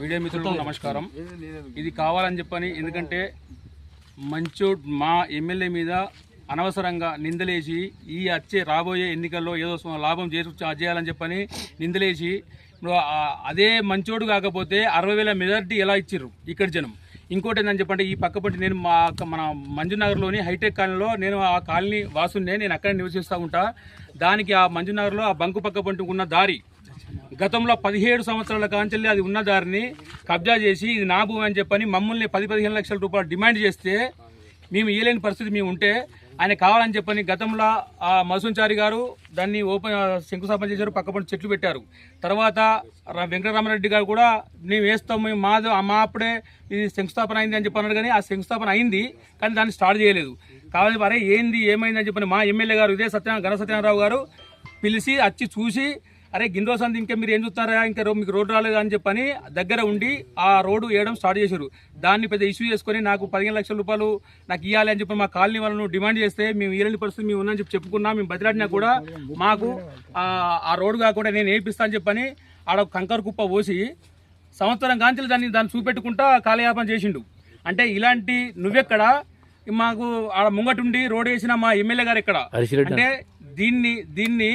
Media మిత్రులకు నమస్కారం. ఇది కావాలని చెప్పని ఎందుకంటే మంచో మా ఎమ్మెల్యే మీద అనవసరంగా నిందలేసి ఈ వచ్చే రాబోయే ఎన్నికల్లో ఏదో లాభం చేసు చేయాలని చెప్పని నిందలేసి అదే మంచోడు కాకపోతే అరవై వేల మెజారిటీ ఎలా ఇచ్చిర్రు ఇక్కడ జనం? ఇంకోటి ఏంటని చెప్పంటే ఈ పక్కపట్టి నేను మా మన మంజునగర్లోని హైటెక్ కాలనీలో నేను ఆ కాలనీ వాసునే నేను అక్కడ నివసిస్తూ ఉంటా. దానికి ఆ మంజునగర్లో ఆ బంకు పక్క ఉన్న దారి గతంలో పదిహేడు సంవత్సరాల కాంచెల్లి అది ఉన్న దారిని కబ్జా చేసి ఇది నా భూమి అని చెప్పని మమ్మల్ని పది పదిహేను లక్షల రూపాయలు డిమాండ్ చేస్తే మేము ఇయ్యలేని పరిస్థితి మేము ఉంటే ఆయన కావాలని చెప్పని గతంలో ఆ మసూంచారి గారు దాన్ని ఓపెన్ శంకుస్థాపన చేశారు పక్కపడి చెట్లు పెట్టారు. తర్వాత వెంకటరామరెడ్డి గారు కూడా మేము వేస్తాం మేము మా మా అప్పుడే ఇది శంకుస్థాపన అయింది అని చెప్పన్నారు కానీ ఆ శంకుస్థాపన అయింది కానీ దాన్ని స్టార్ట్ చేయలేదు. కావాలి అరే ఏంది ఏమైంది అని చెప్పని మా ఎమ్మెల్యే గారు ఇదే సత్యనారాయణ గణ సత్యనారాయణ గారు పిలిచి వచ్చి చూసి అరే గిన్నె సంది ఇంకా మీరు ఏం చూస్తారా? ఇంకా మీకు రోడ్డు రాలేదు అని చెప్పని దగ్గర ఉండి ఆ రోడ్డు వేయడం స్టార్ట్ చేశారు. దాన్ని పెద్ద ఇష్యూ చేసుకొని నాకు పదిహేను లక్షల రూపాయలు నాకు ఇవ్వాలి అని చెప్పి మా కాలనీ వాళ్ళను డిమాండ్ చేస్తే మేము ఇవ్వలేని పరిస్థితి మేము ఉన్నామని చెప్పి చెప్పుకున్నాం మేము బతిలాడినా కూడా మాకు ఆ రోడ్డు కాకుండా నేను వేయిస్తా అని చెప్పని ఆడ కంకర కుప్ప పోసి సంవత్సరం కాంచెలు దాన్ని దాన్ని చూపెట్టుకుంటా కాలయాపన చేసిండు. అంటే ఇలాంటి నువ్వెక్కడ? మాకు ఆడ ముంగటుండి రోడ్ వేసిన మా ఎమ్మెల్యే గారు ఎక్కడ? అంటే దీన్ని దీన్ని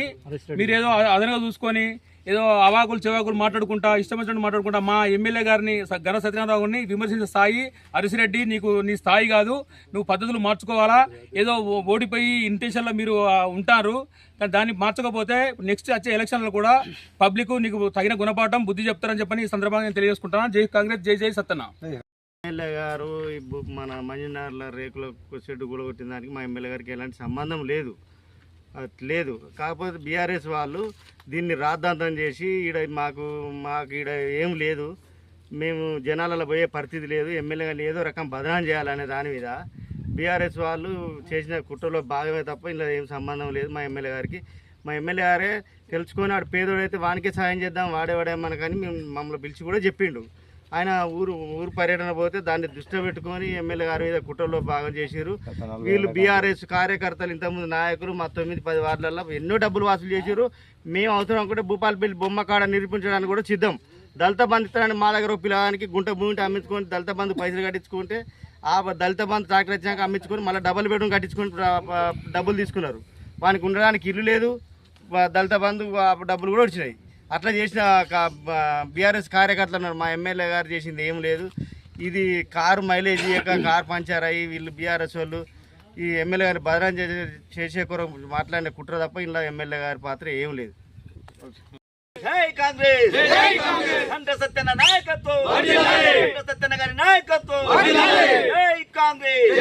మీరు ఏదో అదనంగా చూసుకొని ఏదో అవాకులు చెవాకులు మాట్లాడుకుంటా ఇష్టం వచ్చినట్టు మాట్లాడుకుంటా మా ఎమ్మెల్యే గారిని స- గణ సత్యనారాయణని విమర్శించే స్థాయి హరిసిరెడ్డి నీకు నీ స్థాయి కాదు. నువ్వు పద్ధతులు మార్చుకోవాలా? ఏదో ఓ- ఓడిపోయి ఇంటెన్షన్లో మీరు ఉంటారు. కానీ దాన్ని మార్చకపోతే నెక్స్ట్ వచ్చే ఎలక్షన్లో కూడా పబ్లిక్ నీకు తగిన గుణపాఠం బుద్ధి చెప్తారని చెప్పని ఈ సందర్భంగా నేను తెలియజేసుకుంటాను జై కాంగ్రెస్ జై జై సత్తన్న. ఎమ్మెల్యే గారు మన మంజునార్ల రేకుల షెడ్ కూలగొట్టిన దానికి మా ఎమ్మెల్యే గారికి ఎలాంటి సంబంధం లేదు. లేదు. కాకపోతే బీఆర్ఎస్ వాళ్ళు దీన్ని రాద్ధాంతం చేసి ఈడ మాకు మాకు ఈడ ఏం లేదు. మేము జనాలలో పోయే పరిస్థితి లేదు ఎమ్మెల్యే గారిని ఏదో రకం బదనాం చేయాలనే దాని మీద బీఆర్ఎస్ వాళ్ళు చేసిన కుట్రలో భాగమే తప్ప ఇలా ఏం సంబంధం లేదు మా ఎమ్మెల్యే గారికి. మా ఎమ్మెల్యే గారే తెలుసుకొని వాడు పేదోడైతే వానికే సాయం చేద్దాం వాడేవాడేమని కానీ మేము మమ్మల్ని పిలిచి కూడా చెప్పిండు. ఆయన ఊరు ఊరు పర్యటన పోతే దాన్ని దృష్టిలో పెట్టుకొని ఎమ్మెల్యే గారి మీద కుట్రలో భాగం చేశారు వీళ్ళు బీఆర్ఎస్ కార్యకర్తలు ఇంతకుముందు నాయకులు మా తొమ్మిది పది వార్డులలో ఎన్నో డబ్బులు వసూలు చేశారు మేము అవసరం అనుకుంటే భూపాలపల్లి బొమ్మ కాడ నిరూపించడానికి కూడా సిద్ధం. దళిత బంధు ఇస్తారని మా దగ్గర ఒక పిల్లగానికి గుంట భూమి అమ్మించుకొని దళిత బంధు పైసలు కట్టించుకుంటే ఆ దళిత బంధు ట్రాక్టర్ వచ్చినాక అమ్మించుకొని మళ్ళీ డబుల్ బెడ్రూమ్ కట్టించుకొని డబ్బులు తీసుకున్నారు. వానికి ఉండడానికి ఇల్లు లేదు. దళిత బంధు డబ్బులు కూడా వచ్చినాయి. అట్లా చేసిన బీఆర్ఎస్ కార్యకర్తలు ఉన్నారు. మా ఎమ్మెల్యే గారు చేసింది ఏం లేదు. ఇది కారు మైలేజ్ ఇయ్యక కారు పంచర్ అయ్యి వీళ్ళు బీఆర్ఎస్ వాళ్ళు ఈ ఎమ్మెల్యే గారి బదనాం చేసే చేసే కొర మాట్లాడిన కుట్ర తప్ప ఇందులో ఎమ్మెల్యే గారి పాత్ర ఏం లేదు. జై కాంగ్రెస్! సత్యన నాయకత్వం! అంటే సత్యన గారి నాయకత్వం! జై కాంగ్రెస్!